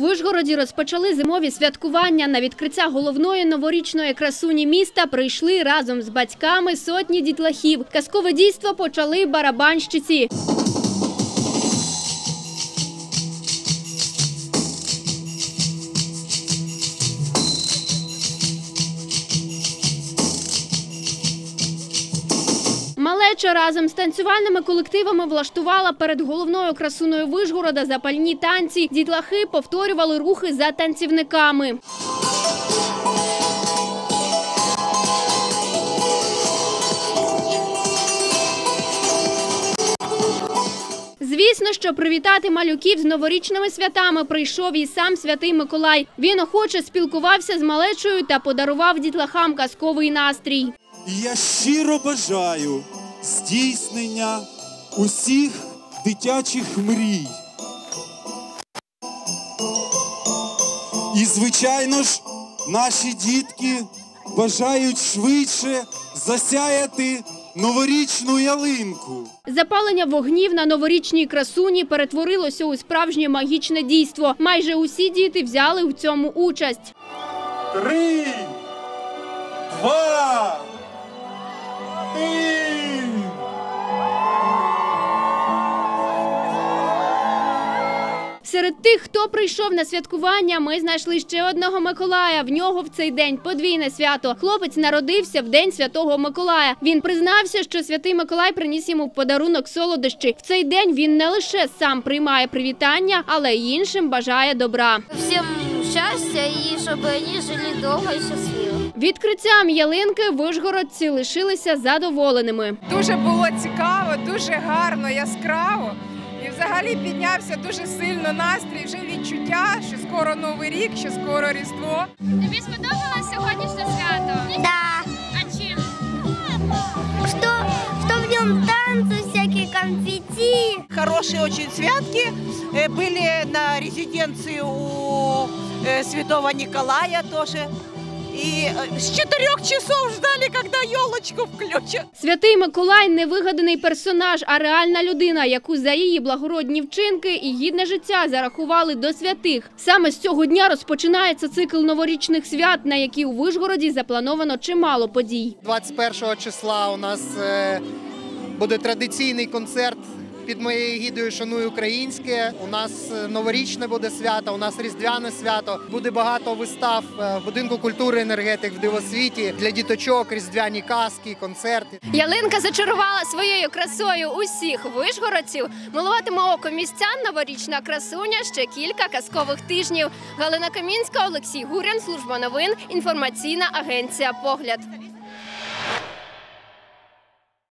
Вишгороді розпочали зимові святкування. На відкриття головної новорічної красуні міста прийшли разом з батьками сотні дітлахів. Казкове дійство почали барабанщиці. Малеча разом з танцювальними колективами влаштувала перед головною красуною Вишгорода запальні танці. Дітлахи повторювали рухи за танцівниками. Звісно, що привітати малюків з новорічними святами прийшов і сам святий Миколай. Він охоче спілкувався з малечою та подарував дітлахам казковий настрій. Я щиро бажаю здійснення усіх дитячих мрій. І, звичайно ж, наші дітки бажають швидше засяяти новорічну ялинку. Запалення вогнів на новорічній красуні перетворилося у справжнє магічне дійство. Майже усі діти взяли у цьому участь. Три, два, Серед тих, хто прийшов на святкування, ми знайшли ще одного Миколая. В нього в цей день подвійне свято. Хлопець народився в день святого Миколая. Він признався, що святий Миколай приніс йому в подарунок солодощі. В цей день він не лише сам приймає привітання, але й іншим бажає добра. Всем счастья и чтобы они жили долго и счастливо. Відкриттям ялинки вишгородці лишилися задоволеними. Дуже було цікаво, дуже гарно, яскраво І взагалі піднявся дуже сильно настрій, вже відчуття, що скоро Новий рік, що скоро Різдво. Тобі сподобалось сьогоднішнє свято? Да, А чим? что, что в нем танцы, всякие конфетти. Хорошие очень святки. Э, Были на резиденции у э, святого Николая тоже. И э, с четырех часов ждали, когда елочку включат. Святий Миколай не вигаданий персонаж, а реальна людина, яку за її благородні вчинки і гідне життя зарахували до святих. Саме з цього дня розпочинається цикл новорічних свят, на які у Вишгороді заплановано чимало подій. 21 числа у нас е, буде традиційний концерт під моєю гідою Шануй українське. У нас е, новорічне буде свято, у нас різдвяне свято. Буде багато вистав е, в будинку культури енергетик в дивосвіті для діточок, різдвяні казки, концерти. Ялинка зачарувала своєю красою усіх вишгородців. Милуватиме око містян новорічна красуня ще кілька казкових тижнів. Галина Камінська, Олексій Гурян, служба новин, інформаційна агенція Погляд.